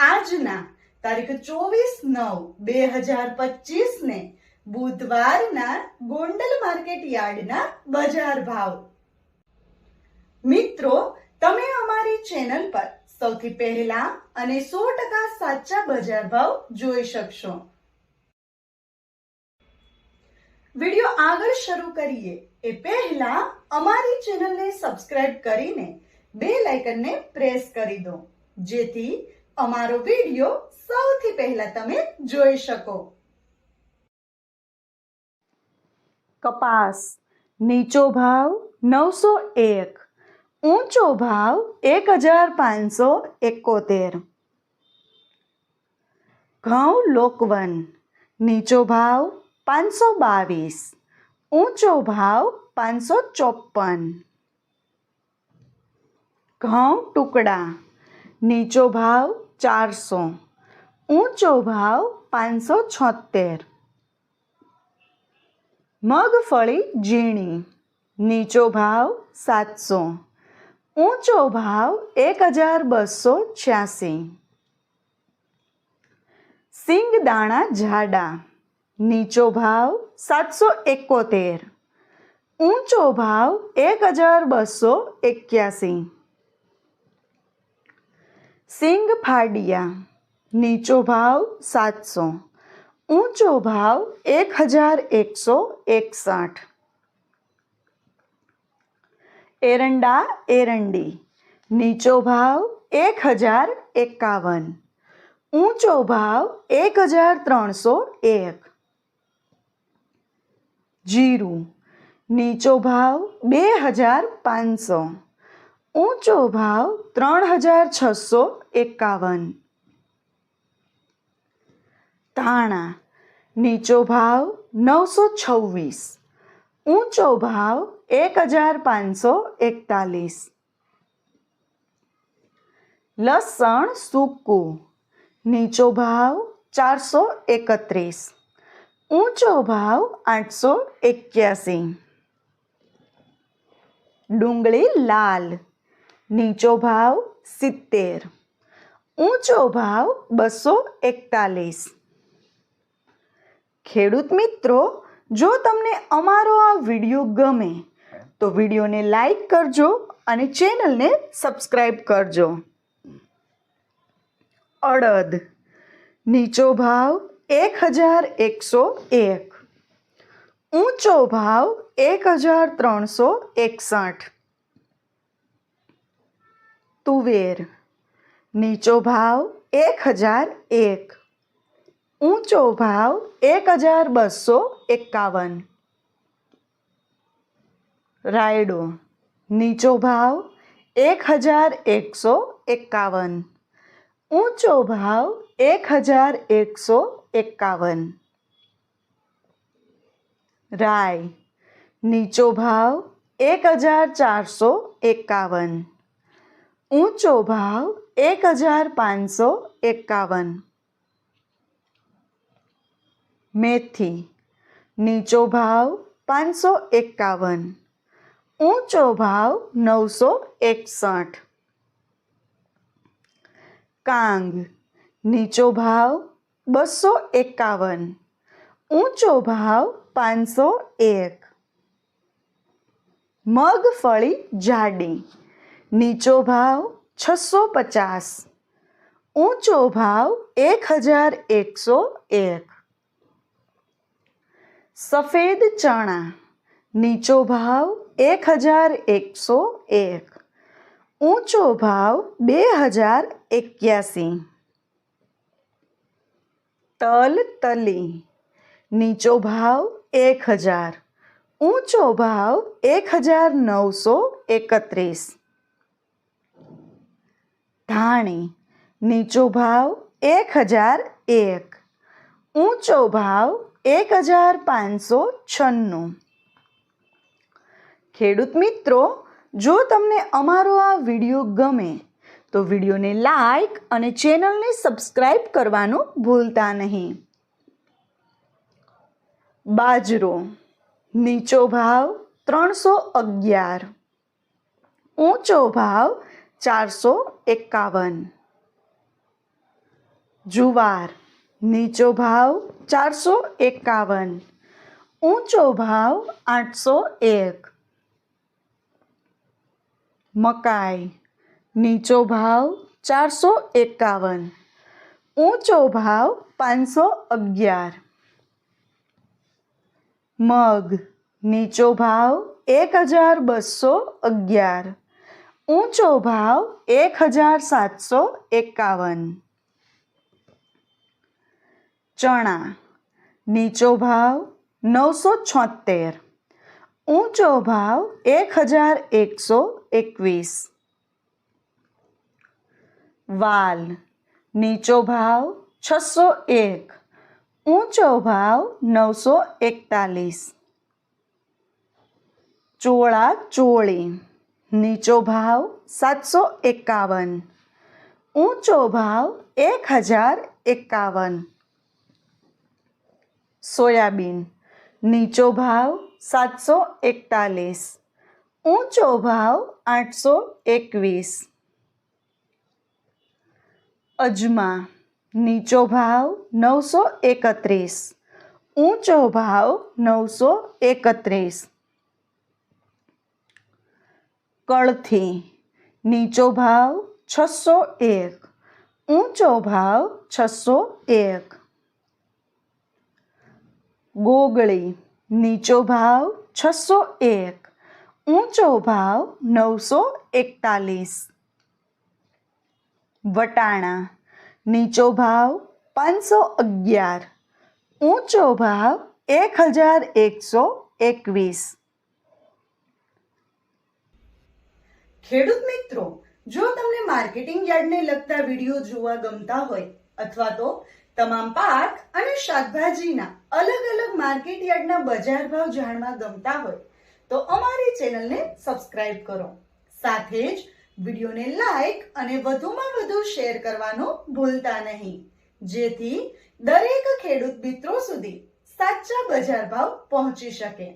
આજના તારીખ ચોવીસ નવ બે હજાર પચીસ ને બુધવારના ગોંડલ માર્કેટ યાર્ડના બજાર ભાવ. મિત્રો, તમે અમારી ચેનલ પર સૌથી પહેલા અને સો ટકા સાચા બજાર ભાવ જોઈ શકશો. વિડિયો આગળ શરૂ કરીએ એ પહેલા અમારી ચેનલને સબસ્ક્રાઇબ કરીને બે લાઇકનને પ્રેસ કરી દો. જેથી અમારો વીડિયો સૌથી પહેલા તમે જોઈ શકો. કપાસ, નીચો ભાવ નવસો એક, ઊંચો ભાવ એક હજાર પાંચસો એકોતેર. ઘઉં લોકવન, નીચો ભાવ પાંચસો બાવીસ, ઊંચો ભાવ પાંચસો ચોપન ઘઉં ટુકડા, નીચો ભાવ ચારસો. ઊંચો ભાવ પાંચસો છોતેર મગફળી ઝીણી. નીચો ભાવ સાતસો. ઊંચો ભાવ એક હજાર બસો છ્યાસી. સિંગ દાણા જાડા નીચો ભાવ સાતસો એકોતેર. ઊંચો ભાવ એક હજાર બસો એક્યાસી. સિંગ ફાડિયા, નીચો ભાવ સાતસો, ઊંચો ભાવ એક હજાર એકસો એકસઠ. એરંડા એરંડી, નીચો ભાવ એક હજાર એકાવન, ઊંચો ભાવ એક હજાર ત્રણસો એક. જીરું, નીચો ભાવ બે હજાર પાંચસો. ઊંચો ભાવ ત્રણ હજાર છસો એકાવન. ધાણા નીચો ભાવ નવસો છવ્વીસ. ઊંચો ભાવ એક હજાર પાંચસો એકતાલીસ. લસણ સૂકું, નીચો ભાવ ચારસો એકત્રીસ. ઊંચો ભાવ આઠસો એક્યાસી. ડુંગળી લાલ નીચો ભાવ સિત્તેર. ઊંચો ભાવ બસો એકતાલીસ. ખેડૂત મિત્રો, જો તમને અમારો આ વીડિયો ગમે, તો વિડીયોને લાઈક કરજો અને ચેનલને સબસ્ક્રાઈબ કરજો. અડદ. નીચો ભાવ એક હજાર એકસો એક. ઊંચો ભાવ એક હજાર ત્રણસો એકસઠ. તુવેર, નીચો ભાવ એક હજાર એક. ઊંચો ભાવ એક હજાર બસો એકાવન. રાયડો, નીચો ભાવ એક હજાર એકસો એકાવન. ઊંચો ભાવ એક હજાર એકસો એકાવન. રાય, નીચો ભાવ એક હજાર ચારસો એકાવન. ઊંચો ભાવ એક હજાર પાંચસો એકાવન. મેથી, નીચો ભાવ પાંચસો એકાવન. ઊંચો ભાવ નવસો એકસઠ. કાંગ, નીચો ભાવ બસો એકાવન. ઊંચો ભાવ પાંચસો એક. મગફળી જાડી. નીચો ભાવ છસો પચાસ ઊંચો ભાવ એક હજાર એકસો એક સફેદ ચણા નીચો ભાવ એક હજાર એકસો એક ઊંચો ભાવ બે હજાર એક્યાસી તલ તલી નીચો ભાવ એક હજાર ઊંચો ભાવ એક હજાર નવસો એકત્રીસ ધાણી, નીચો ભાવ એક હજાર એક. ઊંચો ભાવ એક હજાર પાંચસો છન્નું. ખેડૂત મિત્રો, જો તમને અમારો આ વીડિયો ગમે, તો વિડીયોને લાઈક અને ચેનલને સબસ્ક્રાઈબ કરવાનું ભૂલતા નહીં. બાજરો, નીચો ભાવ ત્રણસો અગિયાર. ઊંચો ભાવ ચારસો એકાવન. જુવાર, નીચો ભાવ ચારસો એકાવન. ઊંચો ભાવ આઠસો એક. મકાઈ, નીચો ભાવ ચારસો એકાવન. ઊંચો ભાવ પાંચસો અગિયાર. મગ, નીચો ભાવ એક હજાર બસો અગિયાર. ઊંચો ભાવ એક હજાર સાતસો એકાવન. ચણા, નીચો ભાવ નવસો છોતેર ઊંચો ભાવ એક હજાર એકસો એકવીસ. વાલ, નીચો ભાવ છસો એક. ઊંચો ભાવ નવસો એકતાલીસ. ચોળા, ચોળી. નીચો ભાવ સાતસો એકાવન, ઊંચો ભાવ એક હજાર એકાવન. સોયાબીન, નીચો ભાવ સાતસો એકતાલીસ, ઊંચો ભાવ આઠસો એકવીસ. અજમા, નીચો ભાવ નવસો એકત્રીસ, ઊંચો ભાવ નવસો એકત્રીસ. કળથી નીચો ભાવ છસો એક, ઊંચો ભાવ છસો એક. ગોગળી નીચો ભાવ છસો એક, ઊંચો ભાવ નવસો એકતાલીસ. વટાણા નીચો ભાવ પાંચસો અગિયાર, ઊંચો ભાવ એક હજાર એકસો એકવીસ. ખેડૂત મિત્રો, જો તમને માર્કેટિંગ યાર્ડને લગતા વીડિયો જોવા ગમતા હોય, અથવા તો તમામ પાક અને શાકભાજીના અલગ અલગ માર્કેટ યાર્ડના બજાર ભાવ જાણવા ગમતા હોય, તો અમારી ચેનલને સબસ્ક્રાઇબ કરો. સાથે જ વિડીયોને લાઈક અને વધુમાં વધુ શેર કરવાનું ભૂલતા નહીં. જેથી દરેક ખેડૂત મિત્રો સુધી સાચા બજાર ભાવ પહોંચી શકે.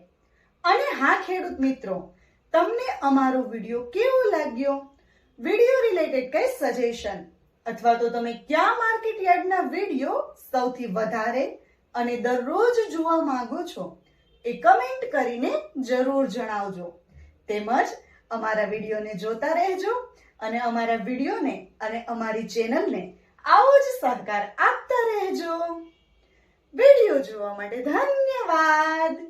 અને હા, ખેડૂત મિત્રો તમને અમારો વીડિયો કેવો લાગ્યો? વીડિયો રિલેટેડ કઈ સજેશન અથવા તો તમે કયા માર્કેટ યાર્ડના વીડિયો સૌથી વધારે અને દરરોજ જોવા માંગો છો એ કમેન્ટ કરીને જરૂર જણાવજો. તેમજ અમારા વિડીયોને જોતા રહેજો અને અમારા વિડીયોને અને અમારી ચેનલને આવો જ સહકાર આપતા રહેજો. વીડિયો જોવા માટે ધન્યવાદ.